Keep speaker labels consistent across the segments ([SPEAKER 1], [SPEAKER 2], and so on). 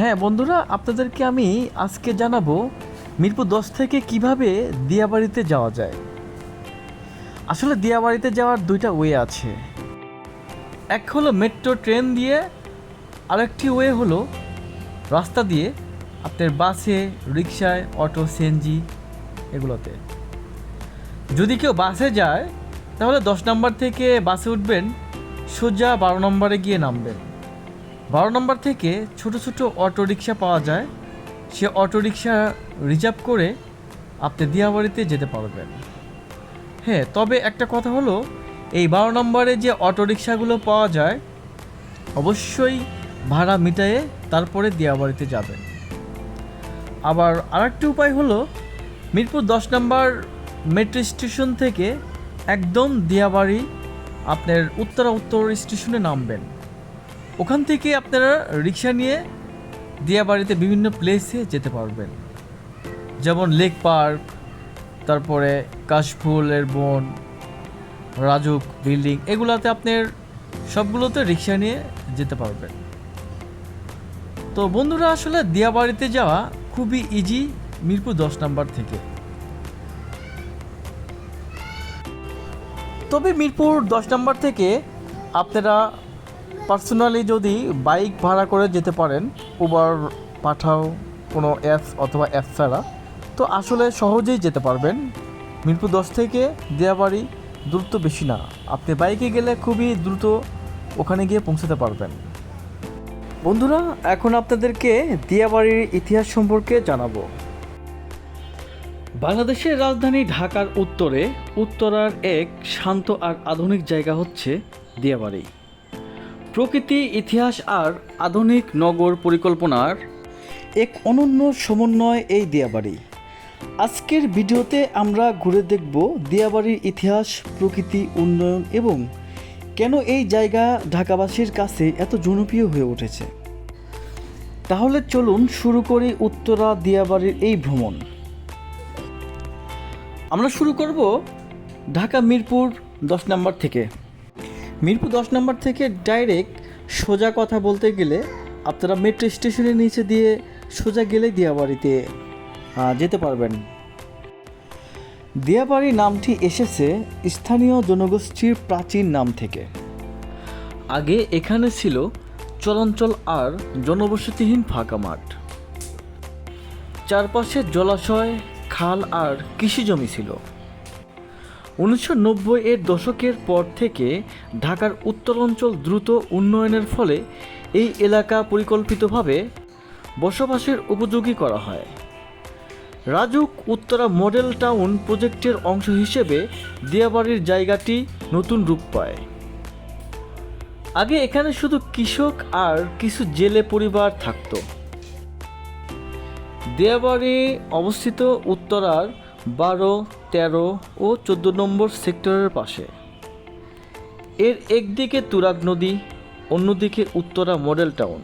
[SPEAKER 1] হ্যাঁ বন্ধুরা, আপনাদেরকে আমি আজকে জানাব মিরপুর দশ থেকে কীভাবে দিয়াবাড়িতে যাওয়া যায়। আসলে দিয়াবাড়িতে যাওয়ার দুইটা ওয়ে আছে। এক হলো মেট্রো ট্রেন দিয়ে, আরেকটি ওয়ে হলো রাস্তা দিয়ে, আপনার বাসে, রিক্সায়, অটো সিএনজি এগুলোতে। যদি কেউ বাসে যায়, তাহলে দশ নম্বর থেকে বাসে উঠবেন, সোজা বারো নম্বরে গিয়ে নামবেন। বারো নম্বর থেকে ছোট ছোট অটো রিক্সা পাওয়া যায়। সে অটো রিক্সা রিজার্ভ করে আপনি দিয়াবাড়িতে যেতে পারবেন। হ্যাঁ তবে একটা কথা হলো, এই বারো নম্বরে যে অটো রিক্সাগুলো পাওয়া যায়, অবশ্যই ভাড়া মিটায়ে তারপরে দিয়াবাড়িতে যাবেন। আবার আরেকটি উপায় হলো, মিরপুর দশ নম্বর মেট্রো স্টেশন থেকে একদম দিয়াবাড়ি আপনার উত্তরা উত্তর স্টেশনে নামবেন। ওখান থেকে আপনারা রিক্সা নিয়ে দিয়াবাড়িতে বিভিন্ন প্লেসে যেতে পারবেন। যেমন লেক পার্ক তারপরে কাশফুলের বন রাজুক বিল্ডিং এগুলাতে আপনার সবগুলোতে রিক্সা নিয়ে যেতে পারবেন। তো বন্ধুরা, আসলে দিয়াবাড়িতে যাওয়া খুবই ইজি মিরপুর দশ নাম্বার থেকে। তবে মিরপুর দশ নাম্বার থেকে আপনারা পার্সোনালি যদি বাইক ভাড়া করে যেতে পারেন উবার পাঠাও, কোনো অ্যাপস অথবা অ্যাপ ছাড়া, তো আসলে সহজেই যেতে পারবেন। মিরপুর দশ থেকে দিয়াবাড়ি দ্রুত বেশি না। আপনি বাইকে গেলে খুবই দ্রুত ওখানে গিয়ে পৌঁছাতে পারবেন। বন্ধুরা, এখন আপনাদেরকে দিয়াবাড়ির ইতিহাস সম্পর্কে জানাব। বাংলাদেশের রাজধানী ঢাকার উত্তরে উত্তরার এক শান্ত আর আধুনিক জায়গা হচ্ছে দিয়াবাড়ি প্রকৃতি, ইতিহাস আর আধুনিক নগর পরিকল্পনার এক অনন্য সমন্বয় এই দিয়াবাড়ি। আজকের ভিডিওতে আমরা ঘুরে দেখব দিয়াবাড়ির ইতিহাস, প্রকৃতি, উন্নয়ন এবং কেন এই জায়গা ঢাকাবাসীর কাছে এত জনপ্রিয় হয়ে উঠেছে। তাহলে চলুন শুরু করি উত্তরা দিয়াবাড়ির এই ভ্রমণ। আমরা শুরু করব ঢাকা মিরপুর দশ নম্বর থেকে। মিরপুর দশ নম্বর থেকে ডাইরেক্ট সোজা কথা বলতে গেলে আপনারা মেট্রো স্টেশনের নিচে দিয়ে সোজা গেলে দিয়াবাড়িতে যেতে পারবেন। দিয়াবাড়ি নামটি এসেছে স্থানীয় জনগোষ্ঠীর প্রাচীন নাম থেকে। আগে এখানে ছিল চলাঞ্চল আর জনবসতিহীন ফাঁকা মাঠ। চারপাশে জলাশয়, খাল আর কৃষি জমি ছিল। উনিশশো নব্বই এর দশকের পর থেকে ঢাকার উত্তরাঞ্চল দ্রুত উন্নয়নের ফলে এই এলাকা পরিকল্পিতভাবে বসবাসের উপযোগী করা হয়। রাজুক উত্তরা মডেল টাউন প্রজেক্টের অংশ হিসেবে দিয়াবাড়ির জায়গাটি নতুন রূপ পায়। আগে এখানে শুধু কৃষক আর কিছু জেলে পরিবার থাকতো। দেয়াবাড়ি অবস্থিত উত্তরার বারো তেরো ও চোদ্দ নম্বর সেক্টরের পাশে। এর একদিকে তুরাগ নদী, অন্যদিকে উত্তরা মডেল টাউন।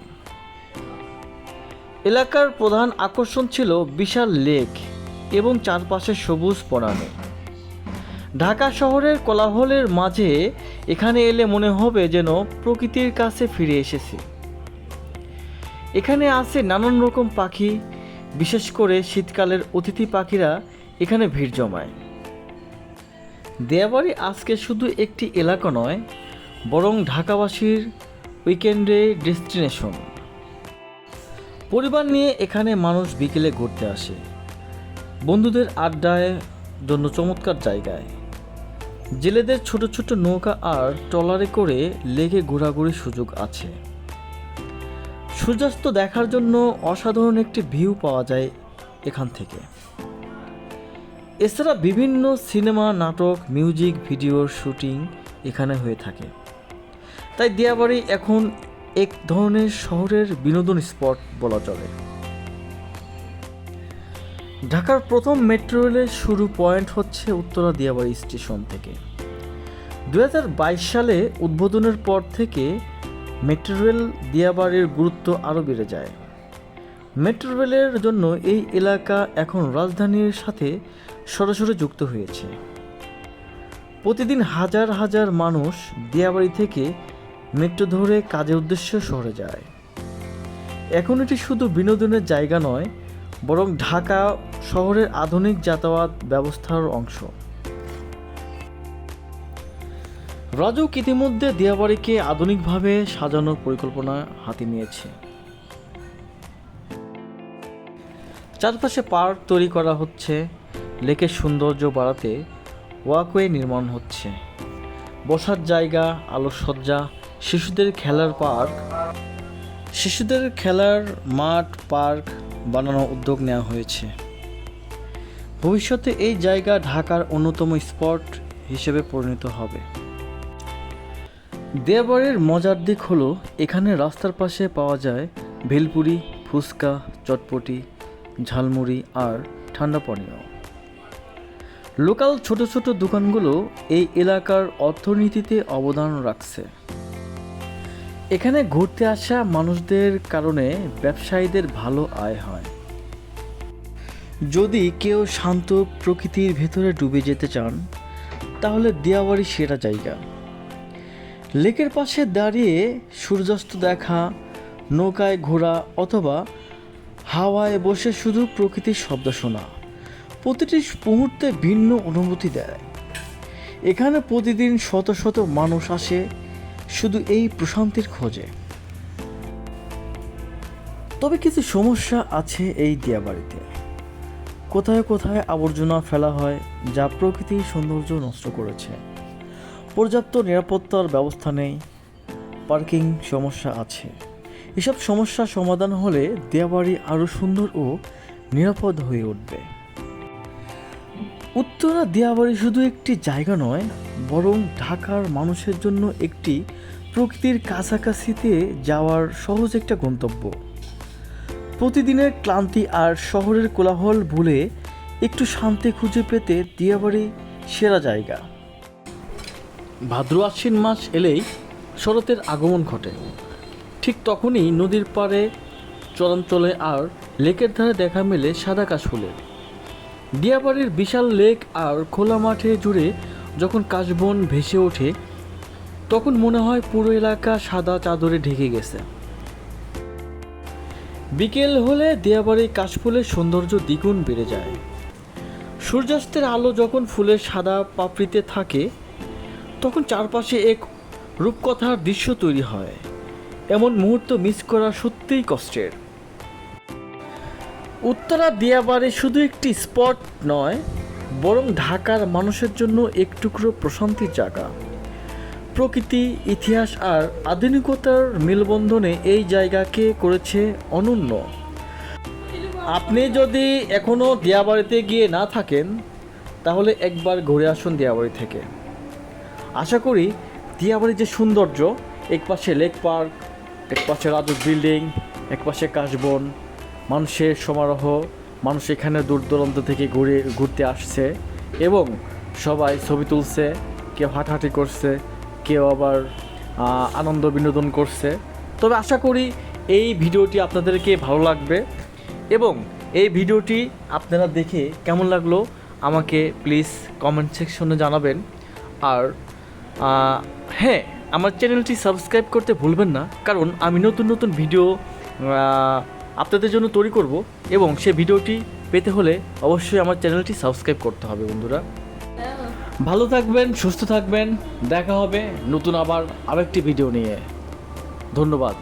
[SPEAKER 1] এলাকার প্রধান আকর্ষণ ছিল বিশাল লেক এবং চারপাশে সবুজ পড়ানো ঢাকা শহরের কোলাহলের মাঝে এখানে এলে মনে হবে যেন প্রকৃতির কাছে ফিরে এসেছি। এখানে আছে নানান রকম পাখি, বিশেষ করে শীতকালের অতিথি পাখিরা এখানে ভিড় জমায়। দেয়াবাড়ি আজকে শুধু একটি এলাকা নয়, বরং ঢাকাবাসীর উইকেন্ডে ডেস্টিনেশন। পরিবার নিয়ে এখানে মানুষ বিকেলে ঘুরতে আসে। বন্ধুদের আড্ডায়, জন্য চমৎকার জায়গায়। জেলেদের ছোট ছোট নৌকা আর ট্রলারে করে লেগে ঘোরাঘুরির সুযোগ আছে। সূর্যাস্ত দেখার জন্য অসাধারণ একটি ভিউ পাওয়া যায় এখান থেকে। এছাড়া বিভিন্ন সিনেমা, নাটক, মিউজিক ভিডিওর শুটিং এখানে হয়ে থাকে। তাই দিয়াবাড়ি এখন এক ধরনের শহরের বিনোদন স্পট বলা চলে। ঢাকার প্রথম মেট্রো রেলের শুরু পয়েন্ট হচ্ছে উত্তরা দিয়াবাড়ি স্টেশন থেকে। দু হাজার বাইশ সালে উদ্বোধনের পর থেকে মেট্রো রেল দিয়াবাড়ির গুরুত্ব আরও বেড়ে যায়। মেট্রো রেলের জন্য এই এলাকা এখন রাজধানীর সাথে সরাসরি যুক্ত হয়েছে। প্রতিদিন হাজার হাজার মানুষ দিয়াবাড়ি থেকে মেট্রো ধরে কাজের উদ্দেশ্যে শহরে যায়। এখন এটি শুধু বিনোদনের জায়গা নয়, বরং ঢাকা শহরের আধুনিক যাতায়াত ব্যবস্থার অংশ। রাজুক ইতিমধ্যে দিয়াবাড়িকে আধুনিকভাবে সাজানোর পরিকল্পনা হাতে নিয়েছে। চারপাশে পার্ক তৈরি করা হচ্ছে লেকের সৌন্দর্য বাড়াতে ওয়াকওয়ে নির্মাণ হচ্ছে। বসার জায়গা, আলোকসজ্জা, শিশুদের খেলার পার্ক। শিশুদের খেলার মাঠ, পার্ক বানানোর উদ্যোগ নেওয়া হয়েছে। ভবিষ্যতে এই জায়গা ঢাকার অন্যতম স্পট হিসেবে পরিণত হবে। দেওয়ারের মজার দিক হলো, এখানে রাস্তার পাশে পাওয়া যায় ভেলপুরি, ফুচকা, চটপটি, ঝালমুড়ি আর ঠান্ডা পানীয়। লোকাল ছোট ছোট দোকানগুলো এই এলাকার অর্থনীতিতে অবদান রাখছে। এখানে ঘুরতে আসা মানুষদের কারণে ব্যবসায়ীদের ভালো আয় হয়। যদি কেউ শান্ত প্রকৃতির ভেতরে ডুবে যেতে চান, তাহলে দিয়াবাড়ি সেরা জায়গা। লেকের পাশে দাঁড়িয়ে সূর্যাস্ত দেখা, নৌকায় ঘোরা অথবা হাওয়ায় বসে শুধু প্রকৃতির শব্দ শোনা। প্রতিটি মুহূর্তে ভিন্ন অনুভূতি দেয়। এখানে প্রতিদিন শত শত মানুষ আসে শুধু এই প্রশান্তির খোঁজে। তবে কিছু সমস্যা আছে এই দিয়াবাড়িতে। কোথায় কোথায় আবর্জনা ফেলা হয় যা প্রকৃতির সৌন্দর্য নষ্ট করেছে। পর্যাপ্ত নিরাপত্তার ব্যবস্থা নেই। পার্কিং সমস্যা আছে। এসব সমস্যা সমাধান হলে দেয়াবাড়ি আরও সুন্দর ও নিরাপদ হয়ে উঠবে। উত্তরা দিয়াবাড়ি শুধু একটি জায়গা নয়, বরং ঢাকার মানুষের জন্য একটি প্রকৃতির কাছাকাছিতে যাওয়ার সহজ একটা গন্তব্য। প্রতিদিনের ক্লান্তি আর শহরের কোলাহল ভুলে একটু শান্তি খুঁজে পেতে দিয়াবাড়ি সেরা জায়গা। ভাদ্র আশ্বিন মাস এলেই শরতের আগমন ঘটে। ঠিক তখনই নদীর পাড়ে চলাঞ্চলে আর লেকের ধারে দেখা মেলে সাদা কাশফুলের। দিয়াবাড়ির বিশাল লেক আর খোলা মাঠে জুড়ে যখন কাশবন ভেসে ওঠে, তখন মনে হয় পুরো এলাকা সাদা চাদরে ঢেকে গেছে। বিকেল হলে দিয়াবাড়ির কাশফুলের সৌন্দর্য দ্বিগুণ বেড়ে যায়। সূর্যাস্তের আলো যখন ফুলের সাদা পাপড়িতে থাকে, তখন চারপাশে এক রূপকথার দৃশ্য তৈরি হয়। এমন মুহূর্ত মিস করা সত্যিই কষ্টের। উত্তরা দিয়াবাড়ি শুধু একটি স্পট নয়, বরং ঢাকার মানুষের জন্য এক টুকরো প্রশান্তির জায়গা। প্রকৃতি, ইতিহাস আর আধুনিকতার মেলবন্ধনে এই জায়গাকে করেছে অনন্য। আপনি যদি এখনও দিয়াবাড়িতে গিয়ে না থাকেন, তাহলে একবার ঘুরে আসুন দিয়াবাড়ি থেকে। আশা করি দিয়াবাড়ির যে সৌন্দর্য এক পাশে লেক পার্ক এক পাশে রাজুক বিল্ডিং এক পাশে কাশবন মানুষের সমারোহ, মানুষ এখানে দূর দূরান্ত থেকে ঘুরে, ঘুরতে আসছে এবং সবাই ছবি তুলছে, কেউ হাঁটাহাঁটি করছে, কেউ আবার আনন্দ বিনোদন করছে। তবে আশা করি এই ভিডিওটি আপনাদেরকে ভালো লাগবে এবং এই ভিডিওটি আপনারা দেখে কেমন লাগল আমাকে প্লিজ কমেন্ট সেকশনে জানাবেন। আর হ্যাঁ আমার চ্যানেলটি সাবস্ক্রাইব করতে ভুলবেন না, কারণ আমি নতুন নতুন ভিডিও আপনাদের জন্য তৈরি করব এবং সে ভিডিওটি পেতে হলে অবশ্যই আমার চ্যানেলটি সাবস্ক্রাইব করতে হবে, বন্ধুরা। ভালো থাকবেন, সুস্থ থাকবেন। দেখা হবে নতুন আবার আরেকটি ভিডিও নিয়ে। ধন্যবাদ।